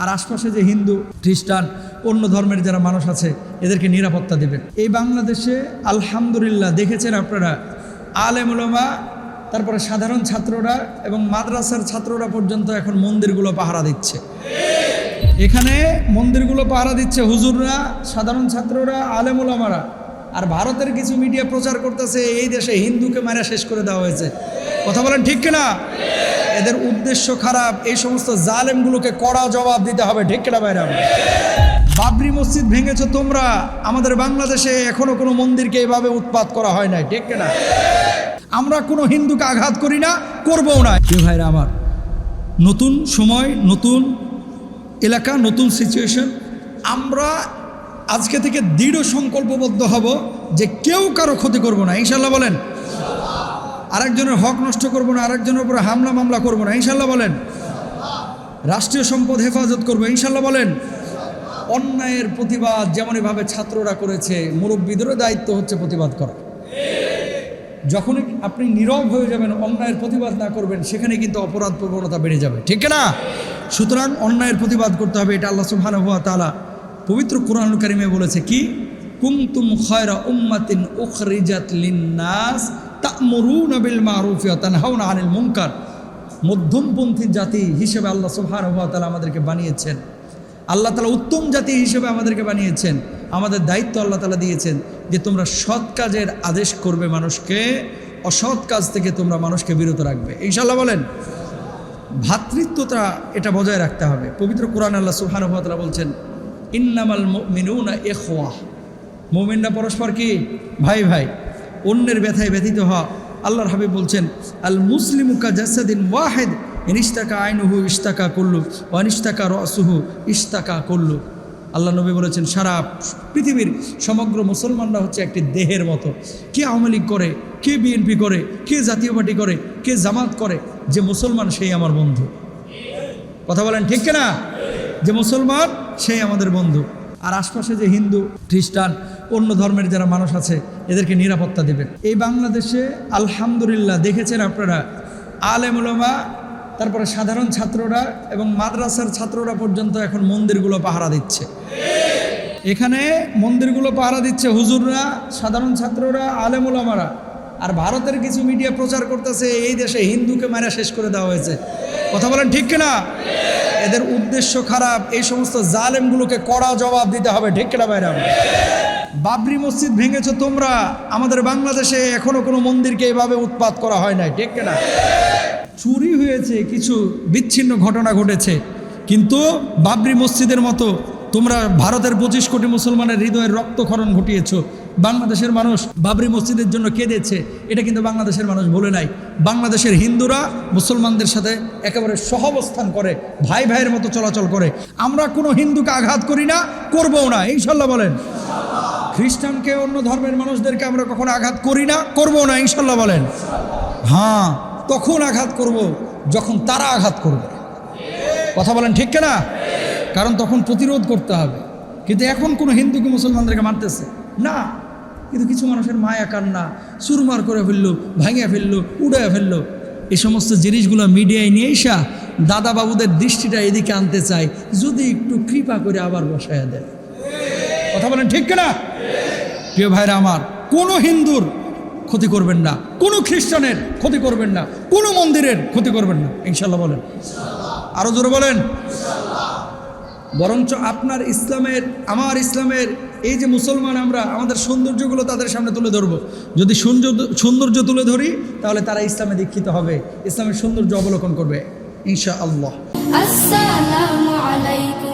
আর আশপাশে যে হিন্দু, খ্রিস্টান, অন্য ধর্মের যারা মানুষ আছে, এদেরকে নিরাপত্তা দেবেন। এই বাংলাদেশে আলহামদুলিল্লাহ দেখেছেন আপনারা আলেমুলমা তারপরে সাধারণ ছাত্ররা এবং মাদ্রাসার ছাত্ররা পর্যন্ত এখন মন্দিরগুলো পাহারা দিচ্ছে। এখানে মন্দিরগুলো পাহারা দিচ্ছে হুজুররা, সাধারণ ছাত্ররা আলেমুলামারা আর ভারতের কিছু মিডিয়া প্রচার করতেছে, এই দেশে হিন্দুকে মারা শেষ করে দেওয়া হয়েছে। কথা বলেন ঠিক কিনা? এদের উদ্দেশ্য খারাপ, এই সমস্ত জালেমগুলোকে কড়া জবাব দিতে হবে, ঠিক কিনা বাইরে বাবরি মসজিদ ভেঙেছো তোমরা, আমাদের বাংলাদেশে এখনও কোনো মন্দিরকে এভাবে উৎপাত করা হয় নাই, ঠিক কিনা? আমরা কোনো হিন্দুকে আঘাত করি না, করবও না। ভাইরা আমার, নতুন সময়, নতুন এলাকা, নতুন সিচুয়েশন আমরা আজকে থেকে দৃঢ় সংকল্পবদ্ধ হব যে কেউ কারও ক্ষতি করব না। ইনশাল্লাহ বলেন। আরেকজনের হক নষ্ট করব না, আরেকজনের উপরে হামলা মামলা করব না। ইনশাল্লাহ বলেন। রাষ্ট্রীয় সম্পদ হেফাজত করব ইনশাল্লাহ বলেন। অন্যায়ের প্রতিবাদ যেমনইভাবে ছাত্ররা করেছে, মুরব্বীদেরও দায়িত্ব হচ্ছে প্রতিবাদ করা। যখনই আপনি নীরব হয়ে যাবেন, অন্যায়ের প্রতিবাদ না করবেন, সেখানে কিন্তু অপরাধ প্রবণতা বেড়ে যাবে। ঠিক না সুতরাং অন্যায়ের প্রতিবাদ করতে হবে, এটা আল্লাহ সুবহানাহু ওয়া তাআলা পবিত্র কোরআনুল কারিমে বলেছে কি? কুমতুম খয়রা উম্মাতিন উখরিজাত লিন্নাস তা'মুরুনা বিল মারুফ ওয়া তানহাউনা আনিল মুনকার। মধ্যমপন্থী জাতি হিসেবে আল্লাহ সুবহানাহু ওয়া তাআলা আমাদেরকে বানিয়েছেন। আল্লাহ তালা উত্তম জাতি হিসেবে আমাদেরকে বানিয়েছেন। আমাদের দায়িত্ব আল্লাহ তালা দিয়েছেন যে তোমরা সৎ কাজের আদেশ করবে মানুষকে, অসৎ কাজ থেকে তোমরা মানুষকে বিরত রাখবে। ইনশাল্লাহ বলেন ভ্রাতৃত্বতা এটা বজায় রাখতে হবে। পবিত্র কোরআন আল্লাহ সুহানুভাতলা বলছেন ইন্নামাল মিনুনা এখোয়া মোমিনরা পরস্পর কি? ভাই ভাই, অন্যের ব্যথায় ব্যথিত হওয়া। আল্লাহর হাবিব বলছেন, আল মুসলিমুকা জাসাদিন ওয়াহেদ ইনিস্তাকা আইনুহু ইস্তাকা করলু অনিস্তাকা রসুহু ইস্তাকা করলু আল্লাহ নবী বলেছেন, সারা পৃথিবীর সমগ্র মুসলমানরা হচ্ছে একটি দেহের মতো। কে আওয়ামী লীগ করে, কে বিএনপি করে, কে জাতীয় পার্টি করে, কে জামাত করে, যে মুসলমান সেই আমার বন্ধু। কথা বলেন ঠিক না যে মুসলমান সেই আমাদের বন্ধু। আর আশপাশে যে হিন্দু, খ্রিস্টান, অন্য ধর্মের যারা মানুষ আছে, এদেরকে নিরাপত্তা দেবেন। এই বাংলাদেশে আলহামদুলিল্লাহ দেখেছেন আপনারা আলেমুলমা তারপরে সাধারণ ছাত্ররা এবং মাদ্রাসার ছাত্ররা পর্যন্ত এখন মন্দিরগুলো পাহারা দিচ্ছে। এখানে মন্দিরগুলো পাহারা দিচ্ছে হুজুররা, সাধারণ ছাত্ররা আলেমুলামারা আর ভারতের কিছু মিডিয়া প্রচার করতেছে, এই দেশে হিন্দুকে মারা শেষ করে দেওয়া হয়েছে। কথা বলেন ঠিক কিনা? এদের উদ্দেশ্য খারাপ, এই সমস্ত জালেমগুলোকে কড়া জবাব দিতে হবে, ঠিক কিনা বাইরে বাবরি মসজিদ ভেঙেছো তোমরা, আমাদের বাংলাদেশে এখনও কোনো মন্দিরকে এভাবে উৎপাত করা হয় নাই, ঠিক কিনা? চুরি হয়েছে, কিছু বিচ্ছিন্ন ঘটনা ঘটেছে, কিন্তু বাবরি মসজিদের মতো তোমরা ভারতের পঁচিশ কোটি মুসলমানের হৃদয়ের রক্তক্ষরণ ঘটিয়েছ বাংলাদেশের মানুষ বাবরি মসজিদের জন্য কেঁদেছে এটা কিন্তু বাংলাদেশের মানুষ বলে নাই। বাংলাদেশের হিন্দুরা মুসলমানদের সাথে একেবারে সহাবস্থান করে, ভাই ভাইয়ের মতো চলাচল করে। আমরা কোনো হিন্দুকে আঘাত করি না, করবও না। ইনশাল্লাহ বলেন। খ্রিস্টানকে অন্য ধর্মের মানুষদেরকে আমরা কখনো আঘাত করি না করব না, ইনশাল্লাহ বলেন। হ্যাঁ তখন আঘাত করব? যখন তারা আঘাত করবে। কথা বলেন ঠিক না কারণ তখন প্রতিরোধ করতে হবে। কিন্তু এখন কোনো হিন্দুকে মুসলমানদেরকে মারতেছে না। কিন্তু কিছু মানুষের মায়া কান্না সুরমার করে ফেলল, ভাঙিয়া ফেলল, উড়াইয়া ফেলল। এই সমস্ত জিনিসগুলো মিডিয়ায় নিয়ে এসা দাদা বাবুদের দৃষ্টিটা এদিকে আনতে চাই যদি একটু কৃপা করে আবার বসায়া দেয়। কথা বলেন ঠিক না প্রিয় ভাইরা আমার, কোনো হিন্দুর ক্ষতি করবেন না, কোনো খ্রিস্টানের ক্ষতি করবেন না, কোনো মন্দিরের ক্ষতি করবেন না। ইনশাল্লাহ বলেন। আরও জোরে বলেন। বরঞ্চ আপনার ইসলামের, আমার ইসলামের, এই যে মুসলমান আমরা, আমাদের সৌন্দর্যগুলো তাদের সামনে তুলে ধরবো। যদি সৌন্দর্য সৌন্দর্য তুলে ধরি, তাহলে তারা ইসলামে দীক্ষিত হবে। ইসলামের সৌন্দর্য অবলোকন করবে ইনশা আল্লাহ আসসালামু আলাইকুম।